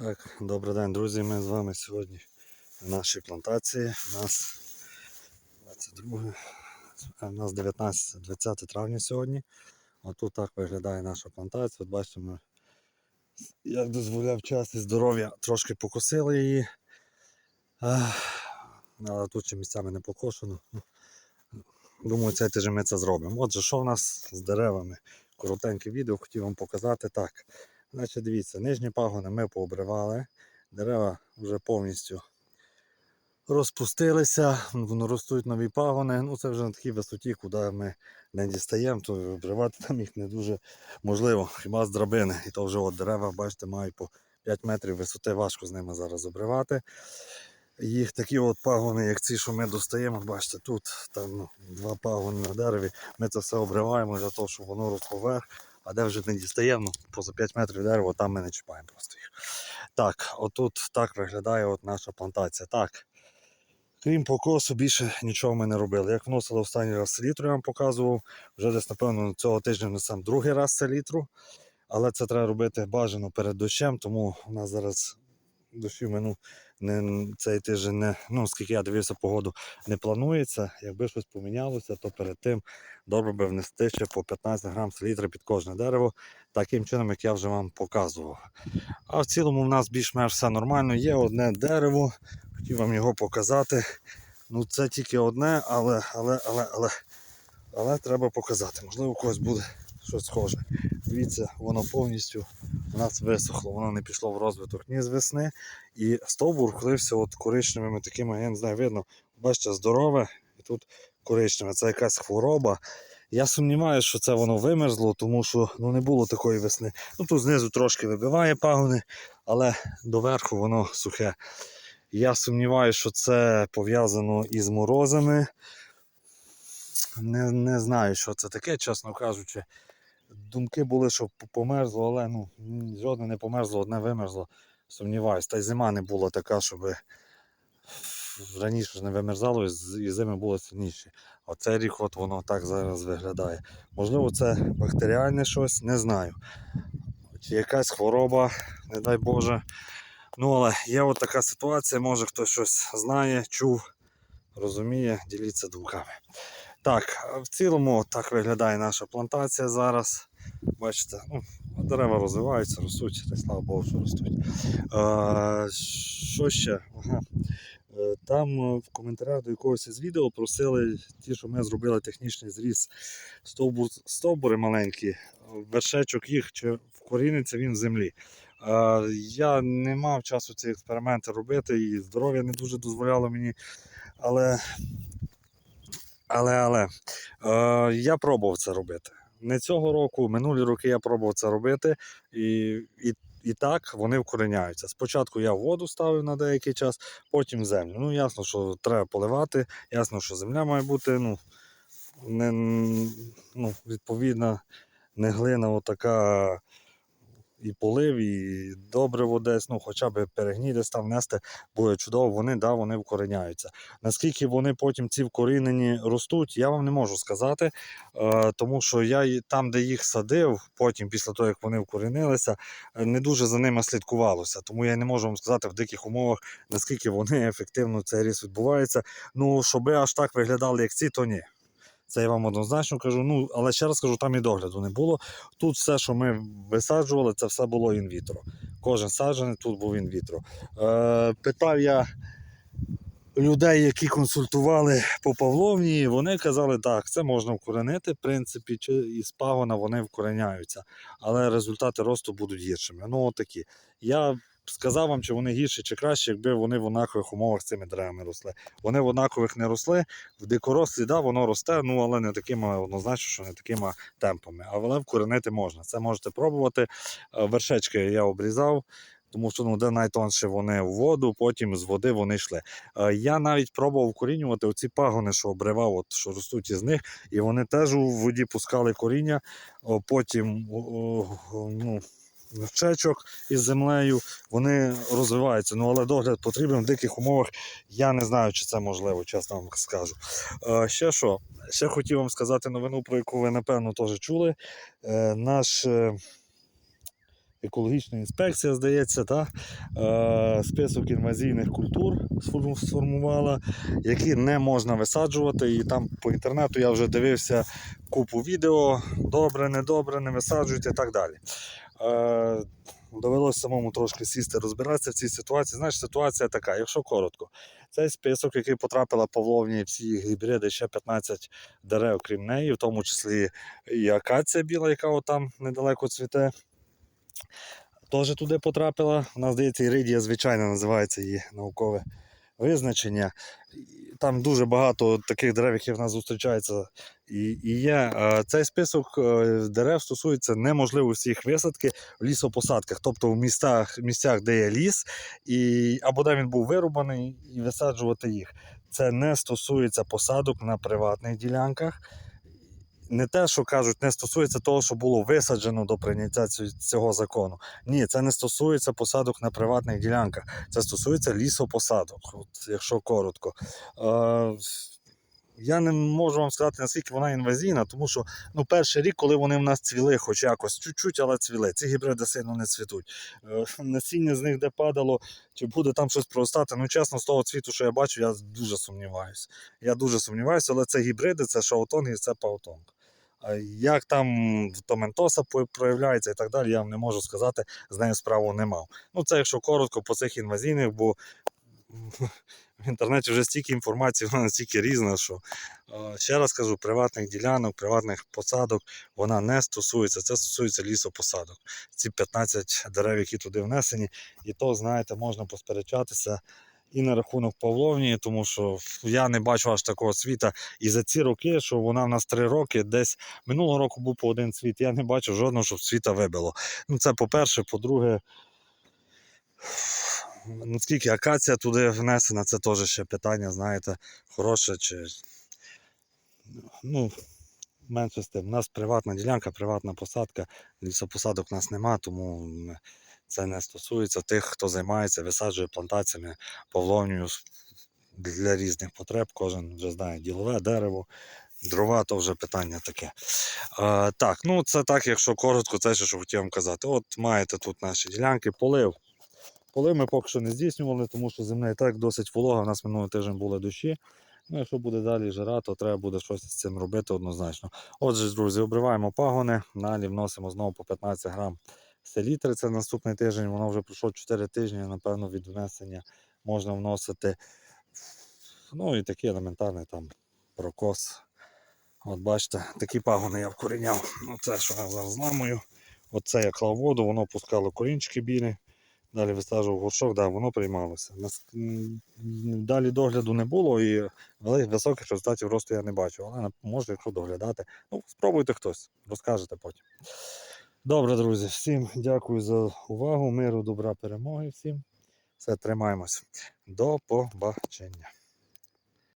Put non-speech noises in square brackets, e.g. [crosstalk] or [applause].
Так, добрий день, друзі. Ми з вами сьогодні на нашій плантації. У нас 22, у нас 19, 20 травня сьогодні. Отут так виглядає наша плантація. От бачите, ми, як дозволяв час і здоров'я, трошки покосили її. Але тут ще місцями не покошено. Думаю, цей тиждень ми це зробимо. Отже, що в нас з деревами? Коротеньке відео хотів вам показати так. Значить, дивіться, нижні пагони ми пообривали, дерева вже повністю розпустилися, ростуть нові пагони. Ну це вже на такій висоті, куди ми не дістаємо, то обривати там їх не дуже можливо, хіба з драбини. І то вже от дерева, бачите, мають по 5 метрів висоти, важко з ними зараз обривати. Їх такі от пагони, як ці, що ми достаємо, бачите, тут там ну, два пагони на дереві. Ми це все обриваємо для того, щоб воно росло вверх. А де вже не дістаємо, поза 5 метрів дерева, там ми не чіпаємо просто їх. Так, отут так виглядає от наша плантація. Так. Крім покосу, більше нічого ми не робили. Як вносили останній раз селітру, я вам показував. Вже десь, напевно, цього тижня внесемо другий раз селітру. Але це треба робити бажано перед дощем, тому у нас зараз дощів ну, не, цей тиждень не, ну, скільки я дивився погоду, не планується. Якби щось помінялося, то перед тим добре би внести ще по 15 грам селітри під кожне дерево, таким чином, як я вже вам показував. А в цілому в нас більш-менш все нормально. Є одне дерево, хотів вам його показати. Ну це тільки одне, але, але, але, але, але треба показати. Можливо, у когось буде щось схоже. Дивіться, воно повністю у нас висохло, воно не пішло в розвиток ні з весни. І стовбур вкрився от коричневими такими, я не знаю, видно, бачите, здорове, і тут коричневе. Це якась хвороба. Я сумніваюся, що це воно вимерзло, тому що ну, не було такої весни. Ну тут знизу трошки вибиває пагони, але доверху воно сухе. Я сумніваюся, що це пов'язано із морозами. Не, не знаю, що це таке, чесно кажучи. Думки були, що померзло, але ну, жодне не померзло, одне вимерзло. Сумніваюсь. Та й зима не була така, щоб раніше ж не вимерзало і зими були сильніші. А цей рік от воно так зараз виглядає. Можливо, це бактеріальне щось, не знаю. Чи якась хвороба, не дай Боже. Ну, але є от така ситуація, може хтось щось знає, чув, розуміє, діліться думками. Так, в цілому так виглядає наша плантація зараз. Бачите, ну, дерева розвиваються, ростуть, та слава Богу, що ростуть. А, що ще? Ага. Е, Там е, в коментарях до якогось із відео просили ті, що ми зробили технічний зріз стовбур, стовбури маленькі, вершечок їх чи вкоріниться він в землі. Е, Я не мав часу ці експерименти робити, і здоров'я не дуже дозволяло мені. Але, але, але е, я пробував це робити. Не цього року, минулі роки я пробував це робити, і, і, і так вони вкореняються. Спочатку я воду ставив на деякий час, потім землю. Ну, ясно, що треба поливати, ясно, що земля має бути ну, не, ну, відповідна, не глина, отака і полив, і добре десь, ну хоча б перегній десь там внести, буде чудово, вони, да, вони вкореняються. Наскільки вони потім ці вкорінені ростуть, я вам не можу сказати, е, тому що я там, де їх садив, потім, після того, як вони вкорінилися, е, не дуже за ними слідкувалося. Тому я не можу вам сказати в диких умовах, наскільки вони ефективно цей ріс відбувається. Ну, щоби аж так виглядали, як ці, то ні. Це я вам однозначно кажу. Ну, але ще раз кажу, там і догляду не було. Тут все, що ми висаджували, це все було інвітро. Кожен саджаний тут був інвітро. Е, питав я людей, які консультували по Павловні, вони казали, так, це можна вкоренити, в принципі, чи із пагона вони вкореняються, але результати росту будуть гіршими. Ну, отакі. Я сказав вам, чи вони гірші чи краще, якби вони в однакових умовах з цими деревами росли. Вони в однакових не росли, в дикорослі, да, воно росте, ну але не такими, однозначно, що не такими темпами. Але вкоренити можна. Це можете пробувати. Е, Вершечки я обрізав. Тому що ну, де найтонше вони в воду, потім з води вони йшли. Е, Я навіть пробував вкорінювати оці пагони, що обривав, от, що ростуть із них, і вони теж у воді пускали коріння, О, потім о, о, ну, вершечок із землею, вони розвиваються. Ну, але догляд потрібен в диких умовах. Я не знаю, чи це можливо, чесно вам скажу. Е, ще що? Ще хотів вам сказати новину, про яку ви напевно теж чули. Е, наш е, екологічна інспекція, здається, та, е, список інвазійних культур сформувала, які не можна висаджувати. І там по інтернету я вже дивився купу відео, добре, недобре, не висаджуйте і так далі. Е, довелося самому трошки сісти, розбиратися в цій ситуації. Знаєш, ситуація така, якщо коротко, цей список, який потрапила Павловні, всі гібриди, ще 15 дерев, крім неї, в тому числі і акація біла, яка отам недалеко цвіте. Теж туди потрапила. У нас, здається, іридія звичайна називається її наукове визначення. Там дуже багато таких дерев, які в нас зустрічаються і, і є. Цей список е, дерев стосується неможливості їх висадки в лісопосадках, тобто в містах, місцях, де є ліс, і, або де він був вирубаний, і висаджувати їх. Це не стосується посадок на приватних ділянках. Не те, що кажуть, не стосується того, що було висаджено до прийняття цього закону. Ні, це не стосується посадок на приватних ділянках. Це стосується лісопосадок, от, якщо коротко. Е, я не можу вам сказати, наскільки вона інвазійна, тому що ну, перший рік, коли вони в нас цвіли, хоч якось чуть-чуть, але цвіли. Ці гібриди сильно не цвітуть. Е, [laughs] насіння з них де падало, чи буде там щось проростати. Ну, чесно, з того цвіту, що я бачу, я дуже сумніваюся. Я дуже сумніваюся, але це гібриди, це шаотонг і це паутонг. Як там томентоса проявляється і так далі, я вам не можу сказати, з нею справу не мав. Ну, це якщо коротко по цих інвазійних, бо в інтернеті вже стільки інформації, вона настільки різна, що ще раз кажу, приватних ділянок, приватних посадок вона не стосується. Це стосується лісопосадок. Ці 15 дерев, які туди внесені, і то, знаєте, можна посперечатися. І на рахунок Павловні, тому що я не бачу аж такого цвіта. І за ці роки, що вона в нас три роки, десь минулого року був по один цвіт. Я не бачу жодного, щоб цвіта вибило. Ну, це по-перше, по-друге, наскільки акація туди внесена, це теж ще питання, знаєте, хороше чи. Ну, менше з тим. У нас приватна ділянка, приватна посадка, лісопосадок у нас нема, тому це не стосується тих, хто займається, висаджує плантаціями Павловнію для різних потреб. Кожен вже знає ділове дерево, дрова то вже питання таке. А, так, ну це так, якщо коротко, це ще що хотів вам казати. От маєте тут наші ділянки, полив. Полив ми поки що не здійснювали, тому що земля і так досить волога. У нас минулий тиждень були дощі. Ну, якщо буде далі жара, то треба буде щось з цим робити однозначно. Отже, друзі, обриваємо пагони, далі вносимо знову по 15 грам селітри. Це наступний тиждень, воно вже пройшло 4 тижні, напевно, від внесення можна вносити. Ну і такий елементарний там прокос. От бачите, такі пагони я вкоріняв. Оце, що я зараз зламую. Оце я клав воду, воно пускало корінчики білі. Далі висаджував горшок, да, воно приймалося. Далі догляду не було і вели- високих результатів росту я не бачу. Але може, якщо доглядати. Ну, спробуйте хтось, розкажете потім. Добре, друзі, всім дякую за увагу. Миру, добра, перемоги всім. Все, тримаємось. До побачення.